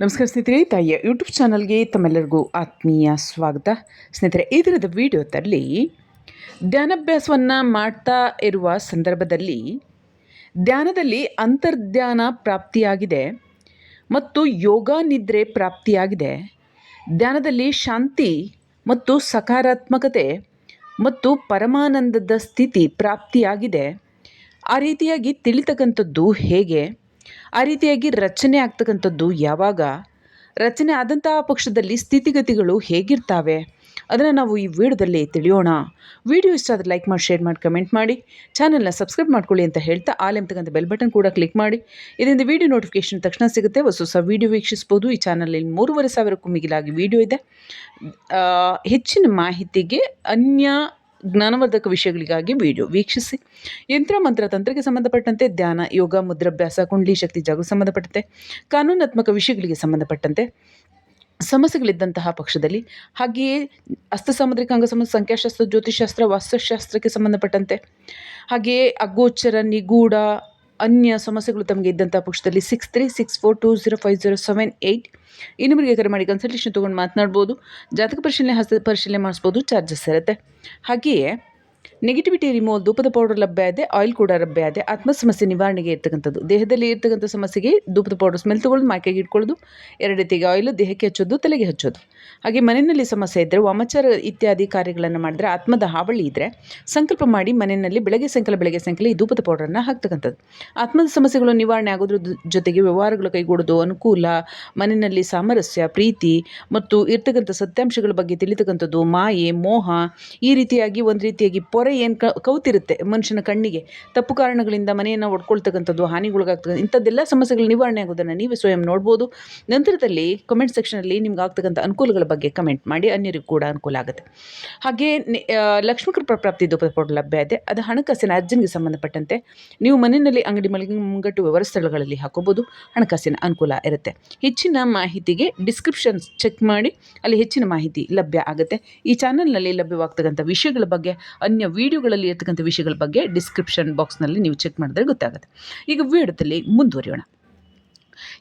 ನಮಸ್ಕಾರ ಸ್ನೇಹಿತರೆ, ತಾಯಿಯ ಯೂಟ್ಯೂಬ್ ಚಾನಲ್ಗೆ ತಮ್ಮೆಲ್ಲರಿಗೂ ಆತ್ಮೀಯ ಸ್ವಾಗತ. ಸ್ನೇಹಿತರೆ ಈ ದಿನದ ವಿಡಿಯೋದಲ್ಲಿ ಧ್ಯಾನಾಭ್ಯಾಸವನ್ನು ಮಾಡ್ತಾ ಇರುವ ಸಂದರ್ಭದಲ್ಲಿ ಧ್ಯಾನದಲ್ಲಿ ಅಂತರ್ಧ್ಯಾನ ಪ್ರಾಪ್ತಿಯಾಗಿದೆ ಮತ್ತು ಯೋಗ ನಿದ್ರೆ ಪ್ರಾಪ್ತಿಯಾಗಿದೆ. ಧ್ಯಾನದಲ್ಲಿ ಶಾಂತಿ ಮತ್ತು ಸಕಾರಾತ್ಮಕತೆ ಮತ್ತು ಪರಮಾನಂದದ ಸ್ಥಿತಿ ಪ್ರಾಪ್ತಿಯಾಗಿದೆ. ಆ ರೀತಿಯಾಗಿ ತಿಳಿತಕ್ಕಂಥದ್ದು ಹೇಗೆ? ಆ ರೀತಿಯಾಗಿ ರಚನೆ ಆಗ್ತಕ್ಕಂಥದ್ದು ಯಾವಾಗ? ರಚನೆ ಆದಂತಹ ಪಕ್ಷದಲ್ಲಿ ಸ್ಥಿತಿಗತಿಗಳು ಹೇಗಿರ್ತಾವೆ? ಅದನ್ನು ನಾವು ಈ ವಿಡಿಯೋದಲ್ಲಿ ತಿಳಿಯೋಣ. ವಿಡಿಯೋ ಇಷ್ಟ ಆದರೆ ಲೈಕ್ ಮಾಡಿ, ಶೇರ್ ಮಾಡಿ, ಕಮೆಂಟ್ ಮಾಡಿ. ಚಾನಲ್ನ ಸಬ್ಸ್ಕ್ರೈಬ್ ಮಾಡ್ಕೊಳ್ಳಿ ಅಂತ ಹೇಳ್ತಾ ಆಲ್ ಎಂತಕ್ಕಂಥ ಬೆಲ್ ಬಟನ್ ಕೂಡ ಕ್ಲಿಕ್ ಮಾಡಿ. ಇದರಿಂದ ವಿಡಿಯೋ ನೋಟಿಫಿಕೇಶನ್ ತಕ್ಷಣ ಸಿಗುತ್ತೆ. ಹೊಸ ಹೊಸ ವಿಡಿಯೋ ವೀಕ್ಷಿಸ್ಬೋದು. ಈ ಚಾನಲಲ್ಲಿ ಮೂರುವರೆ ಸಾವಿರಕ್ಕೂ ಮಿಗಿಲಾಗಿ ವಿಡಿಯೋ ಇದೆ. ಹೆಚ್ಚಿನ ಮಾಹಿತಿಗೆ ಅನ್ಯ ಜ್ಞಾನವರ್ಧಕ ವಿಷಯಗಳಿಗಾಗಿ ವಿಡಿಯೋ ವೀಕ್ಷಿಸಿ. ಯಂತ್ರ, ಮಂತ್ರ, ತಂತ್ರಕ್ಕೆ ಸಂಬಂಧಪಟ್ಟಂತೆ ಧ್ಯಾನ, ಯೋಗ, ಮುದ್ರಾಭ್ಯಾಸ, ಕುಂಡ್ಲಿ ಶಕ್ತಿ ಜಾಗೃತಿ ಸಂಬಂಧಪಟ್ಟಂತೆ, ಕಾನೂನಾತ್ಮಕ ವಿಷಯಗಳಿಗೆ ಸಂಬಂಧಪಟ್ಟಂತೆ ಸಮಸ್ಯೆಗಳಿದ್ದಂತಹ ಪಕ್ಷದಲ್ಲಿ, ಹಾಗೆಯೇ ಹಸ್ತ ಸಾಮುದ್ರಿಕ ಸಂಬಂಧ, ಸಂಖ್ಯಾಶಾಸ್ತ್ರ, ಜ್ಯೋತಿಷಾಸ್ತ್ರ, ವಾಸ್ತುಶಾಸ್ತ್ರಕ್ಕೆ ಸಂಬಂಧಪಟ್ಟಂತೆ, ಹಾಗೆಯೇ ಅಗೋಚರ, ನಿಗೂಢ ಅನ್ಯ ಸಮಸ್ಯೆಗಳು ತಮಗೆ ಇದ್ದಂಥ ಪಕ್ಷದಲ್ಲಿ six three six four two zero five zero seven eight ಈ ನಂಬರಿಗೆ ಕರೆ ಮಾಡಿ ಕನ್ಸಲ್ಟೇಷನ್ ತೊಗೊಂಡು ಮಾತನಾಡ್ಬೋದು. ಜಾತಕ ಪರಿಶೀಲನೆ, ಹಸ್ತ ಪರಿಶೀಲನೆ ಮಾಡಿಸ್ಬೋದು. ಚಾರ್ಜಸ್ ಇರುತ್ತೆ. ಹಾಗೆಯೇ ನೆಗೆಟಿವಿಟಿ ರಿಮೂವಲ್ ಧೂಪದ ಪೌಡರ್ ಲಭ್ಯ ಇದೆ ಆಯಿಲ್ ಕೂಡ ಲಭ್ಯ ಇದೆ ಆತ್ಮ ಸಮಸ್ಯೆ ನಿವಾರಣೆಗೆ ಇರ್ತಕ್ಕಂಥದ್ದು ದೇಹದಲ್ಲಿ ಇರ್ತಕ್ಕಂಥ ಸಮಸ್ಯೆಗೆ ಧೂಪದ ಪೌಡರ್ ಸ್ಮೆಲ್ ತೊಗೊಳ್ಳೋದು ಮೈಕೆಗೆ ಇಟ್ಕೊಳ್ಳೋದು ಎರಡು ರೀತಿಗೆ ಆಯಿಲ್ ದೇಹಕ್ಕೆ ಹಚ್ಚೋದು ತಲೆಗೆ ಹಚ್ಚೋದು ಹಾಗೆ ಮನೆಯಲ್ಲಿ ಸಮಸ್ಯೆ ಇದ್ದರೆ ವಾಮಾಚಾರ ಇತ್ಯಾದಿ ಕಾರ್ಯಗಳನ್ನು ಮಾಡಿದ್ರೆ, ಆತ್ಮದ ಹಾವಳಿ ಇದ್ದರೆ ಸಂಕಲ್ಪ ಮಾಡಿ ಮನೆಯಲ್ಲಿ ಬೆಳಗ್ಗೆ ಸಾಯಂಕಾಲ ಬೆಳಗ್ಗೆ ಸಾಯಂಕಾಲ ಈ ಧೂಪದ ಪೌಡರನ್ನು ಹಾಕ್ತಕ್ಕಂಥದ್ದು. ಆತ್ಮದ ಸಮಸ್ಯೆಗಳು ನಿವಾರಣೆ ಆಗೋದ್ರ ಜೊತೆಗೆ ವ್ಯವಹಾರಗಳು ಕೈಗೂಡೋದು, ಅನುಕೂಲ, ಮನೆಯಲ್ಲಿ ಸಾಮರಸ್ಯ, ಪ್ರೀತಿ ಮತ್ತು ಇರ್ತಕ್ಕಂಥ ಸತ್ಯಾಂಶಗಳ ಬಗ್ಗೆ ತಿಳಿತಕ್ಕಂಥದ್ದು, ಮಾಯೆ, ಮೋಹ, ಈ ರೀತಿಯಾಗಿ, ಒಂದು ರೀತಿಯಾಗಿ ಪೊರೆ ಏನು ಕೌತಿರುತ್ತೆ ಮನುಷ್ಯನ ಕಣ್ಣಿಗೆ. ತಪ್ಪು ಕಾರಣಗಳಿಂದ ಮನೆಯನ್ನು ಒಡ್ಕೊಳ್ತಕ್ಕಂಥದ್ದು ಹಾನಿಗೊಳಗಾಗ್ತಕ್ಕಂಥ ಇಂಥದ್ದೆಲ್ಲ ಸಮಸ್ಯೆಗಳು ನಿವಾರಣೆ ಆಗೋದನ್ನು ನೀವೇ ಸ್ವಯಂ ನೋಡ್ಬೋದು. ನಂತರದಲ್ಲಿ ಕಮೆಂಟ್ ಸೆಕ್ಷನಲ್ಲಿ ನಿಮ್ಗೆ ಆಗ್ತಕ್ಕಂಥ ಅನುಕೂಲಗಳ ಬಗ್ಗೆ ಕಮೆಂಟ್ ಮಾಡಿ, ಅನ್ಯರಿಗೂ ಕೂಡ ಅನುಕೂಲ ಆಗುತ್ತೆ. ಹಾಗೆ ಲಕ್ಷ್ಮೀಕೃಪ ಪ್ರಾಪ್ತಿ ಪೌಡರ್ ಲಭ್ಯ ಇದೆ. ಅದು ಹಣಕಾಸಿನ ಅರ್ಜನ್ಗೆ ಸಂಬಂಧಪಟ್ಟಂತೆ ನೀವು ಮನೆಯಲ್ಲಿ ಅಂಗಡಿ ಮಳಿಗೆ ಮುಂಗಟ್ಟು ವ್ಯವಹಾರ ಸ್ಥಳಗಳಲ್ಲಿ ಹಾಕೋಬೋದು. ಹಣಕಾಸಿನ ಅನುಕೂಲ ಇರುತ್ತೆ. ಹೆಚ್ಚಿನ ಮಾಹಿತಿಗೆ ಡಿಸ್ಕ್ರಿಪ್ಷನ್ ಚೆಕ್ ಮಾಡಿ, ಅಲ್ಲಿ ಹೆಚ್ಚಿನ ಮಾಹಿತಿ ಲಭ್ಯ ಆಗುತ್ತೆ. ಈ ಚಾನಲ್ನಲ್ಲಿ ಲಭ್ಯವಾಗ್ತಕ್ಕಂಥ ವಿಷಯಗಳ ಬಗ್ಗೆ ಅನ್ಯ ವಿಡಿಯೋಗಳಲ್ಲಿ ಇರ್ತಕ್ಕಂಥ ವಿಷಯಗಳ ಬಗ್ಗೆ ಡಿಸ್ಕ್ರಿಪ್ಷನ್ ಬಾಕ್ಸ್ನಲ್ಲಿ ನೀವು ಚೆಕ್ ಮಾಡಿದ್ರೆ ಗೊತ್ತಾಗುತ್ತೆ. ಈಗ ವಿಡಿಯೋದಲ್ಲಿ ಮುಂದುವರಿಯೋಣ.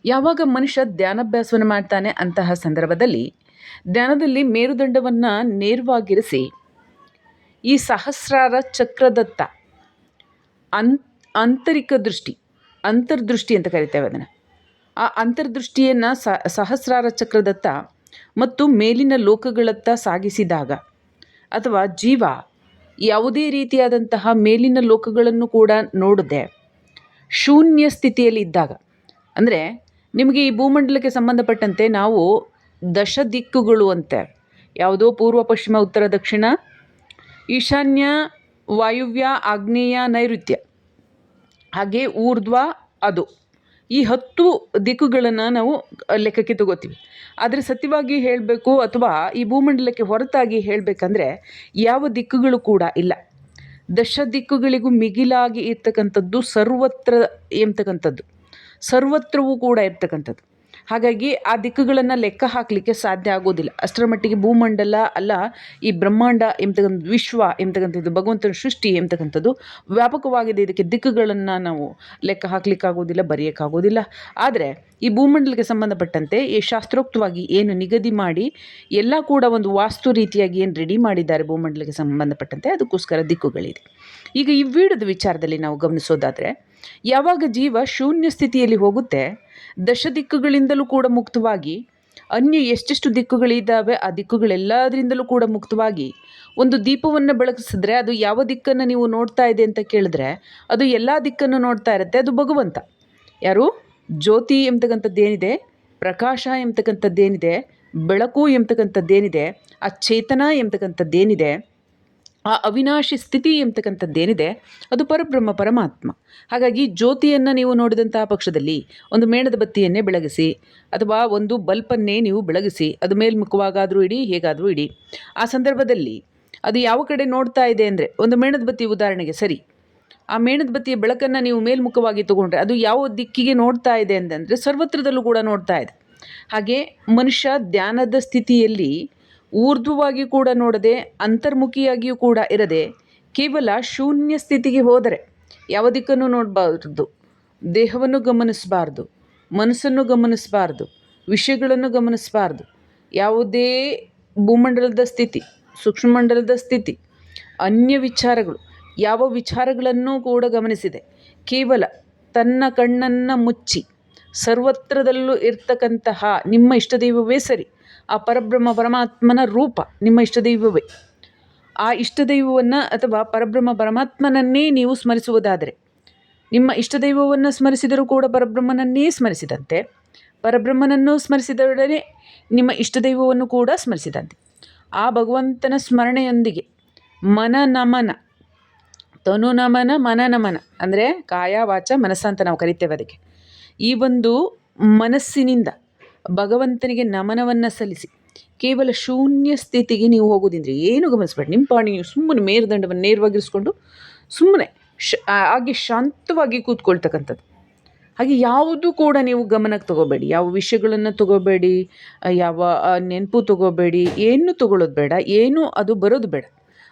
ಯಾವಾಗ ಮನುಷ್ಯ ಧ್ಯಾನಾಭ್ಯಾಸವನ್ನು ಮಾಡ್ತಾನೆ ಅಂತಹ ಸಂದರ್ಭದಲ್ಲಿ ಧ್ಯಾನದಲ್ಲಿ ಮೇರುದಂಡವನ್ನು ನೇರವಾಗಿರಿಸಿ ಈ ಸಹಸ್ರಾರ ಚಕ್ರದತ್ತ ಅನ್ ಆಂತರಿಕ ದೃಷ್ಟಿ, ಅಂತರ್ದೃಷ್ಟಿ ಅಂತ ಕರಿತೇವೆ ಅದನ್ನು. ಆ ಅಂತರ್ದೃಷ್ಟಿಯನ್ನು ಸಹಸ್ರಾರ ಚಕ್ರದತ್ತ ಮತ್ತು ಮೇಲಿನ ಲೋಕಗಳತ್ತ ಸಾಗಿಸಿದಾಗ ಅಥವಾ ಜೀವ ಯಾವುದೇ ರೀತಿಯಾದಂತಹ ಮೇಲಿನ ಲೋಕಗಳನ್ನು ಕೂಡ ನೋಡದೆ ಶೂನ್ಯ ಸ್ಥಿತಿಯಲ್ಲಿ ಇದ್ದಾಗ, ಅಂದರೆ ನಿಮಗೆ ಈ ಭೂಮಂಡಲಕ್ಕೆ ಸಂಬಂಧಪಟ್ಟಂತೆ ನಾವು ದಶ ದಿಕ್ಕುಗಳು ಅಂತೆ. ಯಾವುದೋ ಪೂರ್ವ, ಪಶ್ಚಿಮ, ಉತ್ತರ, ದಕ್ಷಿಣ, ಈಶಾನ್ಯ, ವಾಯುವ್ಯ, ಆಗ್ನೇಯ, ನೈಋತ್ಯ. ಹಾಗೆ ಊರ್ಧ್ವ ಅದು. ಈ ಹತ್ತು ದಿಕ್ಕುಗಳನ್ನು ನಾವು ಲೆಕ್ಕಕ್ಕೆ ತಗೋತೀವಿ. ಆದರೆ ಸತ್ಯವಾಗಿ ಹೇಳಬೇಕು ಅಥವಾ ಈ ಭೂಮಂಡಲಕ್ಕೆ ಹೊರತಾಗಿ ಹೇಳಬೇಕಂದ್ರೆ ಯಾವ ದಿಕ್ಕುಗಳು ಕೂಡ ಇಲ್ಲ. ದಶ ದಿಕ್ಕುಗಳಿಗೂ ಮಿಗಿಲಾಗಿ ಇರ್ತಕ್ಕಂಥದ್ದು ಸರ್ವತ್ರ ಎಂಬತಕ್ಕಂಥದ್ದು ಸರ್ವತ್ರವೂ ಕೂಡ ಇರ್ತಕ್ಕಂಥದ್ದು. ಹಾಗಾಗಿ ಆ ದಿಕ್ಕುಗಳನ್ನು ಲೆಕ್ಕ ಹಾಕಲಿಕ್ಕೆ ಸಾಧ್ಯ ಆಗೋದಿಲ್ಲ. ಅಷ್ಟರ ಮಟ್ಟಿಗೆ ಭೂಮಂಡಲ ಅಲ್ಲ, ಈ ಬ್ರಹ್ಮಾಂಡ ಎಂಬತಕ್ಕಂಥ ವಿಶ್ವ ಎಂಬತಕ್ಕಂಥದ್ದು, ಭಗವಂತನ ಸೃಷ್ಟಿ ಎಂಬತಕ್ಕಂಥದ್ದು ವ್ಯಾಪಕವಾಗಿದೆ. ಇದಕ್ಕೆ ದಿಕ್ಕುಗಳನ್ನು ನಾವು ಲೆಕ್ಕ ಹಾಕಲಿಕ್ಕಾಗೋದಿಲ್ಲ, ಬರೆಯೋಕ್ಕಾಗೋದಿಲ್ಲ. ಆದರೆ ಈ ಭೂಮಂಡಲಕ್ಕೆ ಸಂಬಂಧಪಟ್ಟಂತೆ ಈ ಶಾಸ್ತ್ರೋಕ್ತವಾಗಿ ಏನು ನಿಗದಿ ಮಾಡಿ, ಎಲ್ಲ ಕೂಡ ಒಂದು ವಾಸ್ತು ರೀತಿಯಾಗಿ ಏನು ರೆಡಿ ಮಾಡಿದ್ದಾರೆ ಭೂಮಂಡಲಕ್ಕೆ ಸಂಬಂಧಪಟ್ಟಂತೆ, ಅದಕ್ಕೋಸ್ಕರ ದಿಕ್ಕುಗಳಿದೆ. ಈಗ ಈ ವಿಡಿಯೋದ ವಿಚಾರದಲ್ಲಿ ನಾವು ಗಮನಿಸೋದಾದರೆ ಯಾವಾಗ ಜೀವ ಶೂನ್ಯ ಸ್ಥಿತಿಯಲ್ಲಿ ಹೋಗುತ್ತೆ ದಶ ದಿಕ್ಕುಗಳಿಂದಲೂ ಕೂಡ ಮುಕ್ತವಾಗಿ, ಅನ್ಯ ಎಷ್ಟೆಷ್ಟು ದಿಕ್ಕುಗಳಿದ್ದಾವೆ, ಆ ದಿಕ್ಕುಗಳೆಲ್ಲದರಿಂದಲೂ ಕೂಡ ಮುಕ್ತವಾಗಿ, ಒಂದು ದೀಪವನ್ನು ಬೆಳಗಿಸಿದ್ರೆ ಅದು ಯಾವ ದಿಕ್ಕನ್ನು ನೀವು ನೋಡ್ತಾ ಇದೆ ಅಂತ ಕೇಳಿದ್ರೆ, ಅದು ಎಲ್ಲ ದಿಕ್ಕನ್ನು ನೋಡ್ತಾ ಇರುತ್ತೆ, ಅದು ಭಗವಂತ. ಯಾರು? ಜ್ಯೋತಿ ಎಂಬತಕ್ಕಂಥದ್ದೇನಿದೆ, ಪ್ರಕಾಶ ಎಂಬತಕ್ಕಂಥದ್ದೇನಿದೆ, ಬೆಳಕು ಎಂಬತಕ್ಕಂಥದ್ದೇನಿದೆ ಆ ಚೇತನ ಎಂಬತಕ್ಕಂಥದ್ದೇನಿದೆ ಆ ಅವಿನಾಶಿ ಸ್ಥಿತಿ ಎಂಬತಕ್ಕಂಥದ್ದೇನಿದೆ ಅದು ಪರಬ್ರಹ್ಮ ಪರಮಾತ್ಮ. ಹಾಗಾಗಿ ಜ್ಯೋತಿಯನ್ನು ನೀವು ನೋಡಿದಂತಹ ಪಕ್ಷದಲ್ಲಿ ಒಂದು ಮೇಣದ ಬತ್ತಿಯನ್ನೇ ಬೆಳಗಿಸಿ, ಅಥವಾ ಒಂದು ಬಲ್ಪನ್ನೇ ನೀವು ಬೆಳಗಿಸಿ, ಅದು ಮೇಲ್ಮುಖವಾಗಾದರೂ ಇಡಿ, ಹೇಗಾದರೂ ಇಡಿ. ಆ ಸಂದರ್ಭದಲ್ಲಿ ಅದು ಯಾವ ಕಡೆ ನೋಡ್ತಾ ಇದೆ ಅಂದರೆ, ಒಂದು ಮೇಣದ ಬತ್ತಿ ಉದಾಹರಣೆಗೆ ಸರಿ. ಆ ಮೇಣದ ಬತ್ತಿಯ ಬೆಳಕನ್ನು ನೀವು ಮೇಲ್ಮುಖವಾಗಿ ತಗೊಂಡ್ರೆ, ಅದು ಯಾವ ದಿಕ್ಕಿಗೆ ನೋಡ್ತಾ ಇದೆ ಅಂತಂದರೆ ಸರ್ವತ್ರದಲ್ಲೂ ಕೂಡ ನೋಡ್ತಾ ಇದೆ. ಹಾಗೆ ಮನುಷ್ಯ ಧ್ಯಾನದ ಸ್ಥಿತಿಯಲ್ಲಿ ಊರ್ಧ್ವವಾಗಿ ಕೂಡ ನೋಡದೆ ಅಂತರ್ಮುಖಿಯಾಗಿಯೂ ಕೂಡ ಇರದೆ ಕೇವಲ ಶೂನ್ಯ ಸ್ಥಿತಿಗೆ ಹೋದರೆ ಯಾವ ದಿಕ್ಕನ್ನು ನೋಡಬಾರ್ದು? ದೇಹವನ್ನು ಗಮನಿಸಬಾರ್ದು, ಮನಸ್ಸನ್ನು ಗಮನಿಸಬಾರ್ದು, ವಿಷಯಗಳನ್ನು ಗಮನಿಸಬಾರ್ದು. ಯಾವುದೇ ಭೂಮಂಡಲದ ಸ್ಥಿತಿ, ಸೂಕ್ಷ್ಮಮಂಡಲದ ಸ್ಥಿತಿ, ಅನ್ಯ ವಿಚಾರಗಳು, ಯಾವ ವಿಚಾರಗಳನ್ನು ಕೂಡ ಗಮನಿಸಿದೆ ಕೇವಲ ತನ್ನ ಕಣ್ಣನ್ನು ಮುಚ್ಚಿ ಸರ್ವತ್ರದಲ್ಲೂ ಇರ್ತಕ್ಕಂತಹ ನಿಮ್ಮ ಇಷ್ಟದೈವವೇ ಸರಿ. ಆ ಪರಬ್ರಹ್ಮ ಪರಮಾತ್ಮನ ರೂಪ, ನಿಮ್ಮ ಇಷ್ಟದೈವವೇ ಆ ಇಷ್ಟದೈವವನ್ನು ಅಥವಾ ಪರಬ್ರಹ್ಮ ಪರಮಾತ್ಮನನ್ನೇ ನೀವು ಸ್ಮರಿಸುವುದಾದರೆ, ನಿಮ್ಮ ಇಷ್ಟದೈವವನ್ನು ಸ್ಮರಿಸಿದರೂ ಕೂಡ ಪರಬ್ರಹ್ಮನನ್ನೇ ಸ್ಮರಿಸಿದಂತೆ, ಪರಬ್ರಹ್ಮನನ್ನು ಸ್ಮರಿಸಿದೊಡನೆ ನಿಮ್ಮ ಇಷ್ಟದೈವವನ್ನು ಕೂಡ ಸ್ಮರಿಸಿದಂತೆ. ಆ ಭಗವಂತನ ಸ್ಮರಣೆಯೊಂದಿಗೆ ಮನ ನಮನ, ತನು ನಮನ, ಮನ ನಮನ, ಅಂದರೆ ಕಾಯ, ವಾಚ, ಮನಸ್ಸಂತ ನಾವು ಕರಿತೇವೆ ಅದಕ್ಕೆ. ಈ ಒಂದು ಮನಸ್ಸಿನಿಂದ ಭಗವಂತನಿಗೆ ನಮನವನ್ನು ಸಲ್ಲಿಸಿ. ಕೇವಲ ಶೂನ್ಯ ಸ್ಥಿತಿಗೆ ನೀವು ಹೋಗೋದಿಂದ್ರೆ ಏನು ಗಮನಿಸ್ಬೇಡಿ. ನಿಮ್ಮ ಪಾಡಿ ನೀವು ಸುಮ್ಮನೆ ಮೇರುದಂಡವನ್ನು ನೇರವಾಗಿರಿಸ್ಕೊಂಡು ಸುಮ್ಮನೆ ಶ ಹಾಗೆ ಶಾಂತವಾಗಿ ಕೂತ್ಕೊಳ್ತಕ್ಕಂಥದ್ದು. ಹಾಗೆ ಯಾವುದು ಕೂಡ ನೀವು ಗಮನಕ್ಕೆ ತಗೋಬೇಡಿ. ಯಾವ ವಿಷಯಗಳನ್ನು ತಗೋಬೇಡಿ ಯಾವ ನೆನಪು ತಗೋಬೇಡಿ, ಏನು ತಗೊಳ್ಳೋದು ಬೇಡ, ಏನು ಅದು ಬರೋದು ಬೇಡ.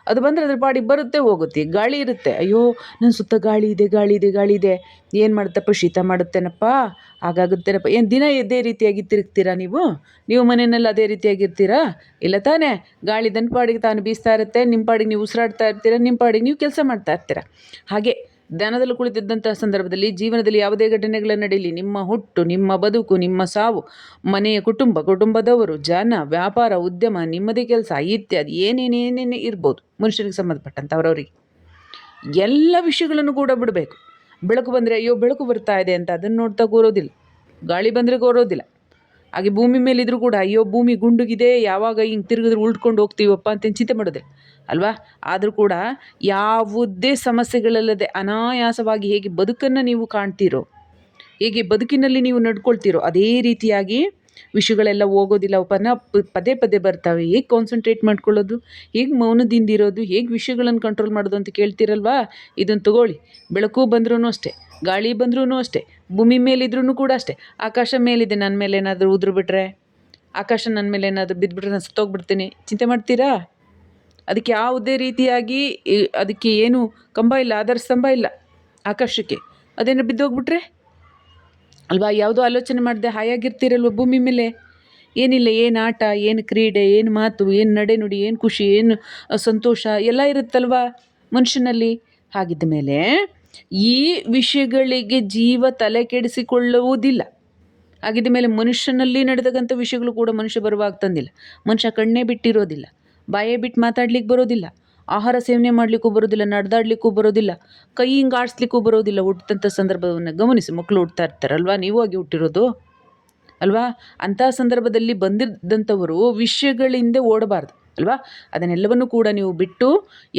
ಅದು ಬಂದರೆ ಅದ್ರ ಪಾಡಿಗೆ ಬರುತ್ತೆ, ಹೋಗುತ್ತೆ. ಗಾಳಿ ಇರುತ್ತೆ. ಅಯ್ಯೋ ನನ್ನ ಸುತ್ತ ಗಾಳಿ ಇದೆ ಗಾಳಿ ಇದೆ ಗಾಳಿ ಇದೆ. ಏನು ಮಾಡುತ್ತಪ್ಪ? ಶೀತ ಮಾಡುತ್ತೇನಪ್ಪ? ಹಾಗಾಗುತ್ತೇನಪ್ಪ? ಏನು ದಿನ ಇದೇ ರೀತಿಯಾಗಿ ತಿರುಗ್ತೀರಾ ನೀವು? ನೀವು ಮನೆಯಲ್ಲಿ ಅದೇ ರೀತಿಯಾಗಿರ್ತೀರಾ? ಇಲ್ಲ ತಾನೇ? ಗಾಳಿ ತನ್ನ ಪಾಡಿಗೆ ತಾನು ಬೀಸ್ತಾ ಇರುತ್ತೆ ನಿಮ್ಮ ಪಾಡಿಗೆ ನೀವು ಉಸಿರಾಡ್ತಾ ಇರ್ತೀರ ನಿಮ್ಮ ಪಾಡಿಗೆ ನೀವು ಕೆಲಸ ಮಾಡ್ತಾ ಇರ್ತೀರ? ಹಾಗೆ ಧ್ಯಾನದಲ್ಲಿ ಕುಳಿತಿದ್ದಂತಹ ಸಂದರ್ಭದಲ್ಲಿ ಜೀವನದಲ್ಲಿ ಯಾವುದೇ ಘಟನೆಗಳು ನಡೀಲಿ, ನಿಮ್ಮ ಹುಟ್ಟು, ನಿಮ್ಮ ಬದುಕು, ನಿಮ್ಮ ಸಾವು, ಮನೆಯ ಕುಟುಂಬ, ಕುಟುಂಬದವರು, ಜನ, ವ್ಯಾಪಾರ, ಉದ್ಯಮ, ನಿಮ್ಮದೇ ಕೆಲಸ, ಇತ್ಯಾದಿ, ಏನೇನೇನೇನೇ ಇರ್ಬೋದು, ಮನುಷ್ಯನಿಗೆ ಸಂಬಂಧಪಟ್ಟಂಥ ಅವರವರಿಗೆ. ಎಲ್ಲ ವಿಷಯಗಳನ್ನು ಕೂಡ ಬಿಡಬೇಕು. ಬೆಳಕು ಬಂದರೆ, ಅಯ್ಯೋ, ಬೆಳಕು ಬರ್ತಾ ಇದೆ ಅಂತ ಅದನ್ನು ನೋಡ್ತಾ ಕೂರೋದಿಲ್ಲ. ಗಾಳಿ ಬಂದರೆ ಕೂರೋದಿಲ್ಲ. ಹಾಗೆ ಭೂಮಿ ಮೇಲಿದ್ರು ಕೂಡ, ಅಯ್ಯೋ, ಭೂಮಿ ಗುಂಡುಗಿದೆ, ಯಾವಾಗ ಹಿಂಗೆ ತಿರುಗಿದ್ರೆ ಉಳ್ಕೊಂಡು ಹೋಗ್ತೀವಪ್ಪ ಅಂತ ಚಿಂತೆ ಮಾಡೋದಿಲ್ಲ ಅಲ್ವಾ? ಆದರೂ ಕೂಡ ಯಾವುದೇ ಸಮಸ್ಯೆಗಳಲ್ಲದೆ ಅನಾಯಾಸವಾಗಿ ಹೇಗೆ ಬದುಕನ್ನು ನೀವು ಕಾಣ್ತೀರೋ, ಹೇಗೆ ಬದುಕಿನಲ್ಲಿ ನೀವು ನಡ್ಕೊಳ್ತೀರೋ, ಅದೇ ರೀತಿಯಾಗಿ ವಿಷಯಗಳೆಲ್ಲ ಹೋಗೋದಿಲ್ಲ. ಪನ, ಪದೇ ಪದೇ ಬರ್ತವೆ. ಹೇಗೆ ಕಾನ್ಸಂಟ್ರೇಟ್ ಮಾಡ್ಕೊಳ್ಳೋದು? ಹೇಗೆ ಮೌನದಿಂದ ಇರೋದು? ಹೇಗೆ ವಿಷಯಗಳನ್ನು ಕಂಟ್ರೋಲ್ ಮಾಡೋದು ಅಂತ ಕೇಳ್ತೀರಲ್ವಾ? ಇದನ್ನು ತಗೊಳ್ಳಿ. ಬೆಳಕು ಬಂದ್ರೂ ಅಷ್ಟೇ, ಗಾಳಿ ಬಂದ್ರೂ ಅಷ್ಟೇ ಭೂಮಿ ಮೇಲಿದ್ರೂ ಕೂಡ ಅಷ್ಟೇ. ಆಕಾಶ ಮೇಲಿದೆ ನನ್ನ ಮೇಲೆ ಏನಾದರೂ ಉದ್ರು ಬಿಟ್ಟರೆ ಆಕಾಶ ನನ್ನ ಮೇಲೆ ಏನಾದರೂ ಬಿದ್ದುಬಿಟ್ರೆ ನಾನು ಸತ್ತೋಗ್ಬಿಡ್ತೀನಿ. ಚಿಂತೆ ಮಾಡ್ತೀರಾ? ಅದಕ್ಕೆ ಯಾವುದೇ ರೀತಿಯಾಗಿ ಅದಕ್ಕೆ ಏನು ಕಂಬ ಇಲ್ಲ, ಆಧಾರ ಸ್ತಂಭ ಇಲ್ಲ ಆಕಾಶಕ್ಕೆ. ಅದೇನೋ ಬಿದ್ದೋಗ್ಬಿಟ್ರೆ? ಅಲ್ವಾ, ಯಾವುದೋ ಆಲೋಚನೆ ಮಾಡದೆ ಹಾಯಾಗಿರ್ತೀರಲ್ವ ಭೂಮಿ ಮೇಲೆ? ಏನಿಲ್ಲ, ಏನು ಆಟ, ಏನು ಕ್ರೀಡೆ, ಏನು ಮಾತು, ಏನು ನಡೆನುಡಿ ಏನು ಖುಷಿ, ಏನು ಸಂತೋಷ, ಎಲ್ಲ ಇರುತ್ತಲ್ವ ಮನುಷ್ಯನಲ್ಲಿ? ಹಾಗಿದ್ದ ಮೇಲೆ ಈ ವಿಷಯಗಳಿಗೆ ಜೀವ ತಲೆ ಕೆಡಿಸಿಕೊಳ್ಳುವುದಿಲ್ಲ. ಹಾಗಿದ್ದ ಮೇಲೆ ಮನುಷ್ಯನಲ್ಲಿ ನಡೆದಕ್ಕಂಥ ವಿಷಯಗಳು ಕೂಡ ಮನುಷ್ಯ ಬರುವಾಗ ತಂದಿಲ್ಲ. ಮನುಷ್ಯ ಕಣ್ಣೇ ಬಿಟ್ಟಿರೋದಿಲ್ಲ. ಬಾಯೇ ಬಿಟ್ಟು ಮಾತಾಡ್ಲಿಕ್ಕೆ ಬರೋದಿಲ್ಲ. ಆಹಾರ ಸೇವನೆ ಮಾಡಲಿಕ್ಕೂ ಬರೋದಿಲ್ಲ, ನಡೆದಾಡ್ಲಿಕ್ಕೂ ಬರೋದಿಲ್ಲ, ಕೈ ಹಿಂಗೆ ಆಡಿಸ್ಲಿಕ್ಕೂ ಬರೋದಿಲ್ಲ. ಹುಟ್ಟಿದಂಥ ಸಂದರ್ಭವನ್ನು ಗಮನಿಸಿ. ಮಕ್ಕಳು ಹುಟ್ತಾ ಇರ್ತಾರಲ್ವಾ? ನೀವು ಆಗಿ ಹುಟ್ಟಿರೋದು? ಅಲ್ವಾ? ಅಂಥ ಸಂದರ್ಭದಲ್ಲಿ ಬಂದಿದ್ದಂಥವರು ವಿಷಯಗಳಿಂದ ಓಡಬಾರ್ದು. ಅಲ್ವಾ? ಅದನ್ನೆಲ್ಲವನ್ನು ಕೂಡ ನೀವು ಬಿಟ್ಟು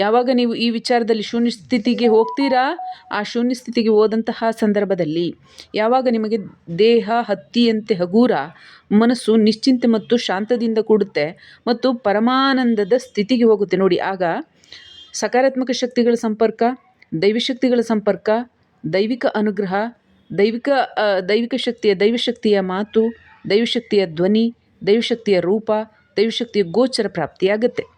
ಯಾವಾಗ ನೀವು ಈ ವಿಚಾರದಲ್ಲಿ ಶೂನ್ಯ ಸ್ಥಿತಿಗೆ ಹೋಗ್ತೀರಾ, ಆ ಶೂನ್ಯ ಸ್ಥಿತಿಗೆ ಹೋದಂತಹ ಸಂದರ್ಭದಲ್ಲಿ ಯಾವಾಗ ನಿಮಗೆ ದೇಹ, ಹತ್ತಿಯಂತೆ ಹಗೂರ, ಮನಸ್ಸು ನಿಶ್ಚಿಂತೆ ಮತ್ತು ಶಾಂತದಿಂದ ಕೂಡುತ್ತೆ ಮತ್ತು ಪರಮಾನಂದದ ಸ್ಥಿತಿಗೆ ಹೋಗುತ್ತೆ. ನೋಡಿ, ಆಗ ಸಕಾರಾತ್ಮಕ ಶಕ್ತಿಗಳ ಸಂಪರ್ಕ ದೈವಶಕ್ತಿಗಳ ಸಂಪರ್ಕ, ದೈವಿಕ ಅನುಗ್ರಹ, ದೈವಿಕ ದೈವಿಕ ಶಕ್ತಿಯ ದೈವಶಕ್ತಿಯ ಮಾತು ದೈವಶಕ್ತಿಯ ಧ್ವನಿ ದೈವಶಕ್ತಿಯ ರೂಪ ದೈವಶಕ್ತಿಯ ಗೋಚರ ಪ್ರಾಪ್ತಿಯಾಗುತ್ತೆ.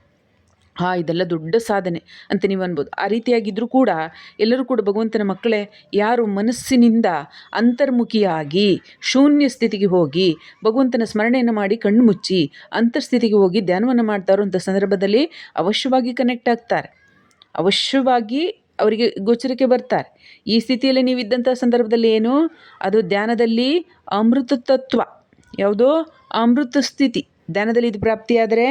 ಹಾ, ಇದೆಲ್ಲ ದೊಡ್ಡ ಸಾಧನೆ ಅಂತ ನೀವು ಅನ್ಬೋದು. ಆ ರೀತಿಯಾಗಿದ್ದರೂ ಕೂಡ ಎಲ್ಲರೂ ಕೂಡ ಭಗವಂತನ ಮಕ್ಕಳೇ, ಯಾರು ಮನಸ್ಸಿನಿಂದ ಅಂತರ್ಮುಖಿಯಾಗಿ, ಶೂನ್ಯ ಸ್ಥಿತಿಗೆ ಹೋಗಿ ಭಗವಂತನ ಸ್ಮರಣೆಯನ್ನು ಮಾಡಿ ಕಣ್ಣು ಮುಚ್ಚಿ ಅಂತರ್ಸ್ಥಿತಿಗೆ ಹೋಗಿ ಧ್ಯಾನವನ್ನು ಮಾಡ್ತಾರೋ ಅಂಥ ಸಂದರ್ಭದಲ್ಲಿ ಅವಶ್ಯವಾಗಿ ಕನೆಕ್ಟ್ ಆಗ್ತಾರೆ. ಅವಶ್ಯವಾಗಿ ಅವರಿಗೆ ಗೋಚರಕ್ಕೆ ಬರ್ತಾರೆ. ಈ ಸ್ಥಿತಿಯಲ್ಲಿ ನೀವಿದ್ದಂಥ ಸಂದರ್ಭದಲ್ಲಿ ಏನು? ಅದು ಧ್ಯಾನದಲ್ಲಿ ಅಮೃತ ತತ್ವ. ಯಾವುದೋ? ಅಮೃತ ಸ್ಥಿತಿ. ಧ್ಯಾನದಲ್ಲಿ ಇದು ಪ್ರಾಪ್ತಿಯಾದರೆ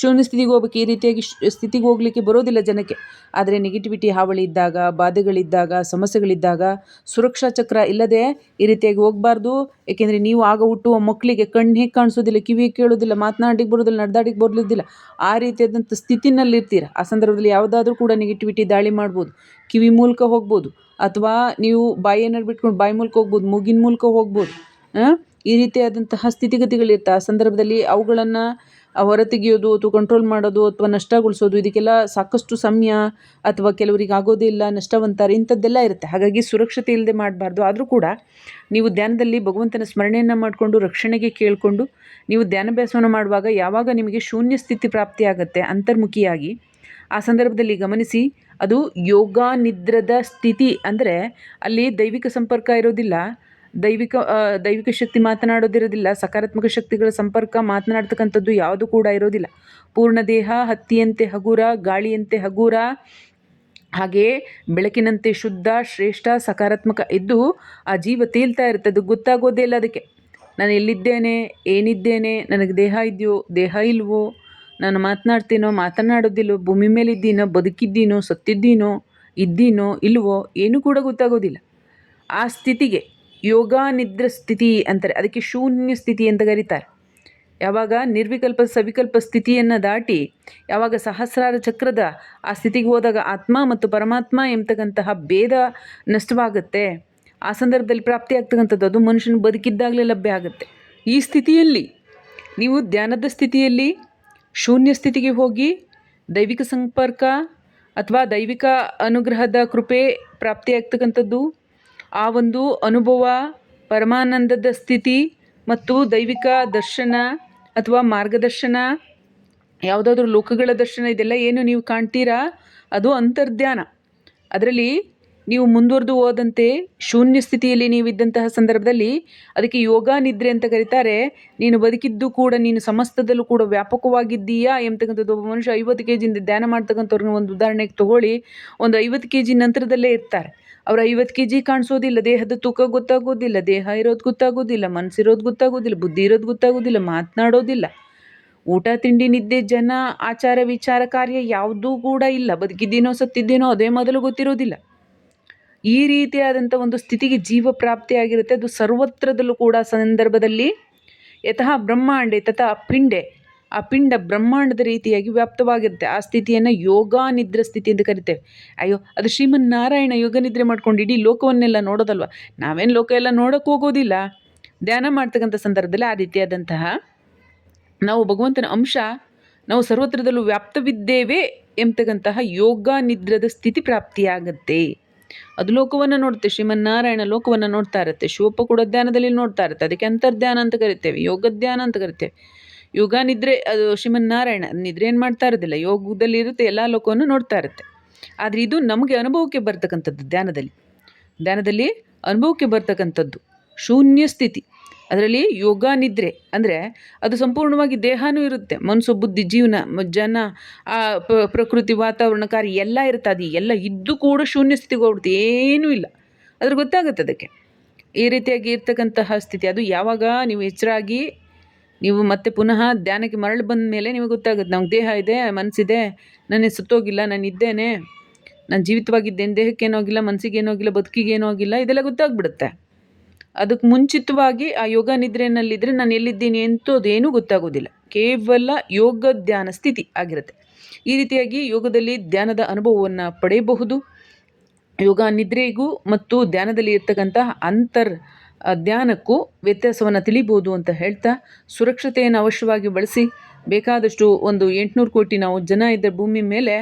ಶೂನ್ಯ ಸ್ಥಿತಿಗೆ ಹೋಗ್ಬೇಕು. ಈ ರೀತಿಯಾಗಿ ಸ್ಥಿತಿಗೆ ಹೋಗಲಿಕ್ಕೆ ಬರೋದಿಲ್ಲ ಜನಕ್ಕೆ. ಆದರೆ ನೆಗೆಟಿವಿಟಿ ಹಾವಳಿ ಇದ್ದಾಗ, ಬಾಧೆಗಳಿದ್ದಾಗ, ಸಮಸ್ಯೆಗಳಿದ್ದಾಗ ಸುರಕ್ಷಾ ಚಕ್ರ ಇಲ್ಲದೆ ಈ ರೀತಿಯಾಗಿ ಹೋಗಬಾರ್ದು. ಏಕೆಂದರೆ ನೀವು ಆಗ ಹುಟ್ಟುವ ಮಕ್ಕಳಿಗೆ ಕಣ್ಣು ಹೇಗೆ ಕಾಣಿಸೋದಿಲ್ಲ, ಕಿವಿ ಕೇಳೋದಿಲ್ಲ ಮಾತನಾಡಿಗೆ ಬರೋದಿಲ್ಲ ನಡೆದಾಡಿಗೆ ಬರೋದಿಲ್ಲ, ಆ ರೀತಿಯಾದಂಥ ಸ್ಥಿತಿನಲ್ಲಿರ್ತೀರ. ಆ ಸಂದರ್ಭದಲ್ಲಿ ಯಾವುದಾದ್ರೂ ಕೂಡ ನೆಗೆಟಿವಿಟಿ ದಾಳಿ ಮಾಡ್ಬೋದು. ಕಿವಿ ಮೂಲಕ ಹೋಗ್ಬೋದು. ಅಥವಾ ನೀವು ಬಾಯಿ ಏನಾರು ಬಿಟ್ಕೊಂಡು ಬಾಯಿ ಮೂಲಕ ಹೋಗ್ಬೋದು, ಮೂಗಿನ ಮೂಲಕ ಹೋಗ್ಬೋದು. ಈ ರೀತಿಯಾದಂತಹ ಸ್ಥಿತಿಗತಿಗಳಿರ್ತೆ, ಆ ಸಂದರ್ಭದಲ್ಲಿ ಅವುಗಳನ್ನು ಹೊರತೆಗೆಯೋದು ಅಥವಾ ಕಂಟ್ರೋಲ್ ಮಾಡೋದು ಅಥವಾ ನಷ್ಟಗೊಳಿಸೋದು, ಇದಕ್ಕೆಲ್ಲ ಸಾಕಷ್ಟು ಸಮಯ ಅಥವಾ ಕೆಲವರಿಗೆ ಆಗೋದೇ ಇಲ್ಲ, ನಷ್ಟವಂತಾರೆ, ಇಂಥದ್ದೆಲ್ಲ ಇರುತ್ತೆ. ಹಾಗಾಗಿ ಸುರಕ್ಷತೆ ಇಲ್ಲದೆ ಮಾಡಬಾರ್ದು. ಆದರೂ ಕೂಡ ನೀವು ಧ್ಯಾನದಲ್ಲಿ ಭಗವಂತನ ಸ್ಮರಣೆಯನ್ನು ಮಾಡಿಕೊಂಡು, ರಕ್ಷಣೆಗೆ ಕೇಳಿಕೊಂಡು, ನೀವು ಧ್ಯಾನಭ್ಯಾಸವನ್ನು ಮಾಡುವಾಗ ಯಾವಾಗ ನಿಮಗೆ ಶೂನ್ಯ ಸ್ಥಿತಿ ಪ್ರಾಪ್ತಿಯಾಗತ್ತೆ ಅಂತರ್ಮುಖಿಯಾಗಿ, ಆ ಸಂದರ್ಭದಲ್ಲಿ ಗಮನಿಸಿ, ಅದು ಯೋಗಾನಿದ್ರದ ಸ್ಥಿತಿ. ಅಂದರೆ ಅಲ್ಲಿ ದೈವಿಕ ಸಂಪರ್ಕ ಇರೋದಿಲ್ಲ ದೈವಿಕ ದೈವಿಕ ಶಕ್ತಿ ಮಾತನಾಡೋದಿರೋದಿಲ್ಲ, ಸಕಾರಾತ್ಮಕ ಶಕ್ತಿಗಳ ಸಂಪರ್ಕ ಮಾತನಾಡ್ತಕ್ಕಂಥದ್ದು ಯಾವುದು ಕೂಡ ಇರೋದಿಲ್ಲ. ಪೂರ್ಣ ದೇಹ, ಹತ್ತಿಯಂತೆ ಹಗುರ, ಗಾಳಿಯಂತೆ ಹಗುರ ಹಾಗೆಯೇ ಬೆಳಕಿನಂತೆ ಶುದ್ಧ, ಶ್ರೇಷ್ಠ, ಸಕಾರಾತ್ಮಕ ಇದ್ದು ಆ ಜೀವ ತೇಲ್ತಾ ಇರುತ್ತೆ ಅದು ಗೊತ್ತಾಗೋದೇ ಇಲ್ಲ ಅದಕ್ಕೆ. ನಾನು ಎಲ್ಲಿದ್ದೇನೆ, ಏನಿದ್ದೇನೆ, ನನಗೆ ದೇಹ ಇದೆಯೋ, ದೇಹ ಇಲ್ವೋ, ನಾನು ಮಾತನಾಡ್ತೀನೋ ಮಾತನಾಡೋದಿಲ್ಲೋ ಭೂಮಿ ಮೇಲೆ ಇದ್ದೀನೋ ಬದುಕಿದ್ದೀನೋ, ಸತ್ತಿದ್ದೀನೋ, ಇದ್ದೀನೋ, ಇಲ್ವೋ, ಏನೂ ಕೂಡ ಗೊತ್ತಾಗೋದಿಲ್ಲ. ಆ ಸ್ಥಿತಿಗೆ ಯೋಗ ನಿದ್ರ ಸ್ಥಿತಿ ಅಂತಾರೆ. ಅದಕ್ಕೆ ಶೂನ್ಯ ಸ್ಥಿತಿ ಅಂತ ಕರೀತಾರೆ. ಯಾವಾಗ ನಿರ್ವಿಕಲ್ಪ ಸವಿಕಲ್ಪ ಸ್ಥಿತಿಯನ್ನು ದಾಟಿ, ಯಾವಾಗ ಸಹಸ್ರಾರ ಚಕ್ರದ ಆ ಸ್ಥಿತಿಗೆ ಹೋದಾಗ ಆತ್ಮ ಮತ್ತು ಪರಮಾತ್ಮ ಎಂಬತಕ್ಕಂತಹ ಭೇದ ನಷ್ಟವಾಗುತ್ತೆ. ಆ ಸಂದರ್ಭದಲ್ಲಿ ಪ್ರಾಪ್ತಿಯಾಗ್ತಕ್ಕಂಥದ್ದು ಅದು ಮನುಷ್ಯನ ಬದುಕಿದ್ದಾಗಲೇ ಲಭ್ಯ ಆಗುತ್ತೆ. ಈ ಸ್ಥಿತಿಯಲ್ಲಿ ನೀವು ಧ್ಯಾನದ ಸ್ಥಿತಿಯಲ್ಲಿ ಶೂನ್ಯ ಸ್ಥಿತಿಗೆ ಹೋಗಿ ದೈವಿಕ ಸಂಪರ್ಕ ಅಥವಾ ದೈವಿಕ ಅನುಗ್ರಹದ ಕೃಪೆ ಪ್ರಾಪ್ತಿಯಾಗ್ತಕ್ಕಂಥದ್ದು ಆ ಒಂದು ಅನುಭವ, ಪರಮಾನಂದದ ಸ್ಥಿತಿ ಮತ್ತು ದೈವಿಕ ದರ್ಶನ ಅಥವಾ ಮಾರ್ಗದರ್ಶನ, ಯಾವುದಾದ್ರೂ ಲೋಕಗಳ ದರ್ಶನ ಇದೆಲ್ಲ ಏನು ನೀವು ಕಾಣ್ತೀರಾ? ಅದು ಅಂತರ್ಧ್ಯಾನ. ಅದರಲ್ಲಿ ನೀವು ಮುಂದುವರೆದು ಹೋದಂತೆ ಶೂನ್ಯ ಸ್ಥಿತಿಯಲ್ಲಿ ನೀವಿದ್ದಂತಹ ಸಂದರ್ಭದಲ್ಲಿ ಅದಕ್ಕೆ ಯೋಗ ನಿದ್ರೆ ಅಂತ ಕರೀತಾರೆ. ನೀನು ಬದುಕಿದ್ದು ಕೂಡ, ನೀನು ಸಮಸ್ತದಲ್ಲೂ ಕೂಡ ವ್ಯಾಪಕವಾಗಿದ್ದೀಯಾ ಎಂಬತಕ್ಕಂಥದ್ದು ಒಬ್ಬ ಮನುಷ್ಯ ಐವತ್ತು ಕೆ ಜಿಯಿಂದ ಧ್ಯಾನ ಮಾಡ್ತಕ್ಕಂಥವ್ರನ್ನ ಒಂದು ಉದಾಹರಣೆಗೆ ತಗೊಳ್ಳಿ. ಒಂದು ಐವತ್ತು ಕೆ ಜಿ ನಂತರದಲ್ಲೇ ಇರ್ತಾರೆ. ಅವ್ರು ಐವತ್ತು ಕೆ ಜಿ ಕಾಣಿಸೋದಿಲ್ಲ, ದೇಹದ ತೂಕ ಗೊತ್ತಾಗೋದಿಲ್ಲ, ದೇಹ ಇರೋದು ಗೊತ್ತಾಗೋದಿಲ್ಲ ಮನಸ್ಸಿರೋದು ಗೊತ್ತಾಗೋದಿಲ್ಲ, ಬುದ್ಧಿ ಇರೋದು ಗೊತ್ತಾಗೋದಿಲ್ಲ, ಮಾತನಾಡೋದಿಲ್ಲ. ಊಟ, ತಿಂಡಿ, ನಿದ್ದೆ, ಜನ, ಆಚಾರ, ವಿಚಾರ, ಕಾರ್ಯ ಯಾವುದೂ ಕೂಡ ಇಲ್ಲ. ಬದುಕಿದ್ದೀನೋ, ಸತ್ತಿದ್ದೀನೋ ಅದೇ ಮೊದಲು ಗೊತ್ತಿರೋದಿಲ್ಲ. ಈ ರೀತಿಯಾದಂಥ ಒಂದು ಸ್ಥಿತಿಗೆ ಜೀವ ಪ್ರಾಪ್ತಿಯಾಗಿರುತ್ತೆ ಅದು ಸರ್ವತ್ರದಲ್ಲೂ ಕೂಡ ಸಂದರ್ಭದಲ್ಲಿ ಯತಃ ಬ್ರಹ್ಮಾಂಡೆ, ತಥಾ ಪಿಂಡೆ ಆ ಪಿಂಡ ಬ್ರಹ್ಮಾಂಡದ ರೀತಿಯಾಗಿ ವ್ಯಾಪ್ತವಾಗಿರುತ್ತೆ. ಆ ಸ್ಥಿತಿಯನ್ನು ಯೋಗ ನಿದ್ರೆ ಸ್ಥಿತಿ ಅಂತ ಕರಿತೇವೆ. ಅಯ್ಯೋ, ಅದು ಶ್ರೀಮನ್ ನಾರಾಯಣ ಯೋಗ ನಿದ್ರೆ ಮಾಡ್ಕೊಂಡು ಇಡೀ ಲೋಕವನ್ನೆಲ್ಲ ನೋಡೋದಲ್ವ? ನಾವೇನು ಲೋಕ ಎಲ್ಲ ನೋಡೋಕ್ಕೆ ಹೋಗೋದಿಲ್ಲ. ಧ್ಯಾನ ಮಾಡ್ತಕ್ಕಂಥ ಸಂದರ್ಭದಲ್ಲಿ ಆ ರೀತಿಯಾದಂತಹ ನಾವು ಭಗವಂತನ ಅಂಶ, ನಾವು ಸರ್ವತ್ರದಲ್ಲೂ ವ್ಯಾಪ್ತವಿದ್ದೇವೆ ಎಂಬತಕ್ಕಂತಹ ಯೋಗ ನಿದ್ರದ ಸ್ಥಿತಿ ಪ್ರಾಪ್ತಿಯಾಗತ್ತೆ. ಅದು ಲೋಕವನ್ನು ನೋಡುತ್ತೆ. ಶ್ರೀಮನ್ನಾರಾಯಣ ಲೋಕವನ್ನು ನೋಡ್ತಾ ಇರುತ್ತೆ. ಶಿವಪ್ಪ ಕೂಡ ಧ್ಯಾನದಲ್ಲಿ ನೋಡ್ತಾ ಇರುತ್ತೆ. ಅದಕ್ಕೆ ಅಂತರ್ಧ್ಯಾನ ಅಂತ ಕರಿತೇವೆ. ಯೋಗ ಧ್ಯಾನ ಅಂತ ಕರಿತೇವೆ. ಯೋಗ ನಿದ್ರೆ ಅದು ಶ್ರೀಮನ್ನಾರಾಯಣ ನಿದ್ರೆ ಏನು ಮಾಡ್ತಾ ಇರೋದಿಲ್ಲ. ಯೋಗದಲ್ಲಿ ಇರುತ್ತೆ, ಎಲ್ಲ ಲೋಕವನ್ನು ನೋಡ್ತಾ ಇರುತ್ತೆ. ಆದರೆ ಇದು ನಮಗೆ ಅನುಭವಕ್ಕೆ ಬರ್ತಕ್ಕಂಥದ್ದು ಧ್ಯಾನದಲ್ಲಿ. ಧ್ಯಾನದಲ್ಲಿ ಅನುಭವಕ್ಕೆ ಬರ್ತಕ್ಕಂಥದ್ದು ಶೂನ್ಯ ಸ್ಥಿತಿ. ಅದರಲ್ಲಿ ಯೋಗ ನಿದ್ರೆ ಅಂದರೆ ಅದು ಸಂಪೂರ್ಣವಾಗಿ ದೇಹನೂ ಇರುತ್ತೆ. ಮನಸ್ಸು, ಬುದ್ಧಿ, ಜೀವನ, ಜನ ಪ್ರಕೃತಿ ವಾತಾವರಣಕಾರಿ ಎಲ್ಲ ಇರುತ್ತೆ. ಅದು ಎಲ್ಲ ಇದ್ದು ಕೂಡ ಶೂನ್ಯ ಸ್ಥಿತಿಗೆ ಹೋಗ್ಬಿಡುತ್ತೆ. ಏನೂ ಇಲ್ಲ. ಅದ್ರ ಗೊತ್ತಾಗುತ್ತೆ ಅದಕ್ಕೆ. ಈ ರೀತಿಯಾಗಿ ಇರ್ತಕ್ಕಂತಹ ಸ್ಥಿತಿ, ಅದು ಯಾವಾಗ ನೀವು ಎಚ್ಚರಾಗಿ ನೀವು ಮತ್ತೆ ಪುನಃ ಧ್ಯಾನಕ್ಕೆ ಮರಳಿ ಬಂದ ಮೇಲೆ ನಿಮಗೆ ಗೊತ್ತಾಗುತ್ತೆ, ನಮ್ಗೆ ದೇಹ ಇದೆ, ಮನಸ್ಸಿದೆ ನಾನು ಸುತ್ತೋಗಿಲ್ಲ, ನಾನು ಇದ್ದೇನೆ, ನಾನು ಜೀವಿತವಾಗಿದ್ದೇನೆ ಆಗಿಲ್ಲ ಬದುಕಿಗೆ ಆಗಿಲ್ಲ, ಇದೆಲ್ಲ ಗೊತ್ತಾಗ್ಬಿಡುತ್ತೆ. ಅದಕ್ಕೆ ಮುಂಚಿತವಾಗಿ ಆ ಯೋಗ ನಿದ್ರೆನಲ್ಲಿದ್ದರೆ ನಾನು ಎಲ್ಲಿದ್ದೀನಿ ಅಂತೂ ಅದೇನೂ ಗೊತ್ತಾಗೋದಿಲ್ಲ. ಕೇವಲ ಯೋಗ ಧ್ಯಾನ ಸ್ಥಿತಿ ಆಗಿರುತ್ತೆ. ಈ ರೀತಿಯಾಗಿ ಯೋಗದಲ್ಲಿ ಧ್ಯಾನದ ಅನುಭವವನ್ನು ಪಡೆಯಬಹುದು. ಯೋಗ ನಿದ್ರೆಗೂ ಮತ್ತು ಧ್ಯಾನದಲ್ಲಿ ಇರ್ತಕ್ಕಂತಹ ಅಂತರ್ ಧ್ಯಾನಕ್ಕೂ ವ್ಯತ್ಯಾಸವನ್ನು ತಿಳಿಬೋದು ಅಂತ ಹೇಳ್ತಾ, ಸುರಕ್ಷತೆಯನ್ನು ಅವಶ್ಯವಾಗಿ ಬಳಸಿ, ಬೇಕಾದಷ್ಟು ಒಂದು ಎಂಟುನೂರು ಕೋಟಿ ನಾವು ಜನ ಇದ್ದ ಭೂಮಿ ಮೇಲೆ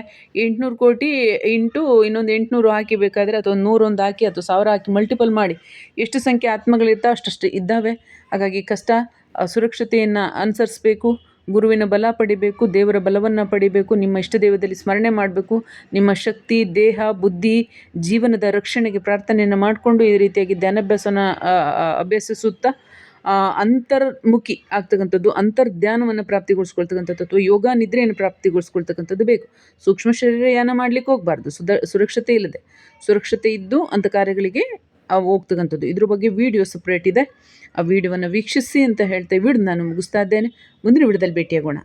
ಎಂಟುನೂರು ಕೋಟಿ ಇಂಟು ಇನ್ನೊಂದು ಎಂಟುನೂರು ಹಾಕಿ ಬೇಕಾದರೆ ಅಥವಾ ಒಂದು ನೂರೊಂದು ಹಾಕಿ ಅಥವಾ ಸಾವಿರ ಹಾಕಿ ಮಲ್ಟಿಪಲ್ ಮಾಡಿ, ಎಷ್ಟು ಸಂಖ್ಯೆ ಆತ್ಮಗಳಿರ್ತಾವೆ ಅಷ್ಟಷ್ಟು ಇದ್ದಾವೆ. ಹಾಗಾಗಿ ಕಷ್ಟ ಸುರಕ್ಷತೆಯನ್ನು ಅನುಸರಿಸಬೇಕು. ಗುರುವಿನ ಬಲ ಪಡಿಬೇಕು, ದೇವರ ಬಲವನ್ನು ಪಡಿಬೇಕು, ನಿಮ್ಮ ಇಷ್ಟ ದೇವದಲ್ಲಿ ಸ್ಮರಣೆ ಮಾಡಬೇಕು, ನಿಮ್ಮ ಶಕ್ತಿ, ದೇಹ, ಬುದ್ಧಿ, ಜೀವನದ ರಕ್ಷಣೆಗೆ ಪ್ರಾರ್ಥನೆಯನ್ನು ಮಾಡಿಕೊಂಡು ಈ ರೀತಿಯಾಗಿ ಧ್ಯಾನಾಭ್ಯಾಸನ ಅಭ್ಯಸಿಸುತ್ತಾ ಅಂತರ್ಮುಖಿ ಆಗ್ತಕ್ಕಂಥದ್ದು ಅಂತರ್ಧ್ಯಾನವನ್ನು ಪ್ರಾಪ್ತಿಗೊಳಿಸ್ಕೊಳ್ತಕ್ಕಂಥದ್ದು, ಅಥವಾ ಯೋಗ ನಿದ್ರೆಯನ್ನು ಪ್ರಾಪ್ತಿಗೊಳಿಸ್ಕೊಳ್ತಕ್ಕಂಥದ್ದು ಬೇಕು. ಸೂಕ್ಷ್ಮ ಶರೀರಯಾನ ಮಾಡಲಿಕ್ಕೆ ಹೋಗಬಾರ್ದು. ಸುಧ ಸುರಕ್ಷತೆ ಇಲ್ಲದೆ. ಸುರಕ್ಷತೆ ಇದ್ದು ಅಂಥ ಕಾರ್ಯಗಳಿಗೆ ಹೋಗ್ತಕ್ಕಂಥದ್ದು. ಇದ್ರ ಬಗ್ಗೆ ವಿಡಿಯೋ ಸಪ್ರೇಟ್ ಇದೆ. ಆ ವಿಡಿಯೋವನ್ನು ವೀಕ್ಷಿಸಿ ಅಂತ ಹೇಳ್ತಾ ವಿಡಿಯೋ ನಾನು ಮುಗಿಸ್ತಾ ಇದ್ದೇನೆ. ಮುಂದಿನ ವಿಡಿಯೋದಲ್ಲಿ ಭೇಟಿಯಾಗೋಣ.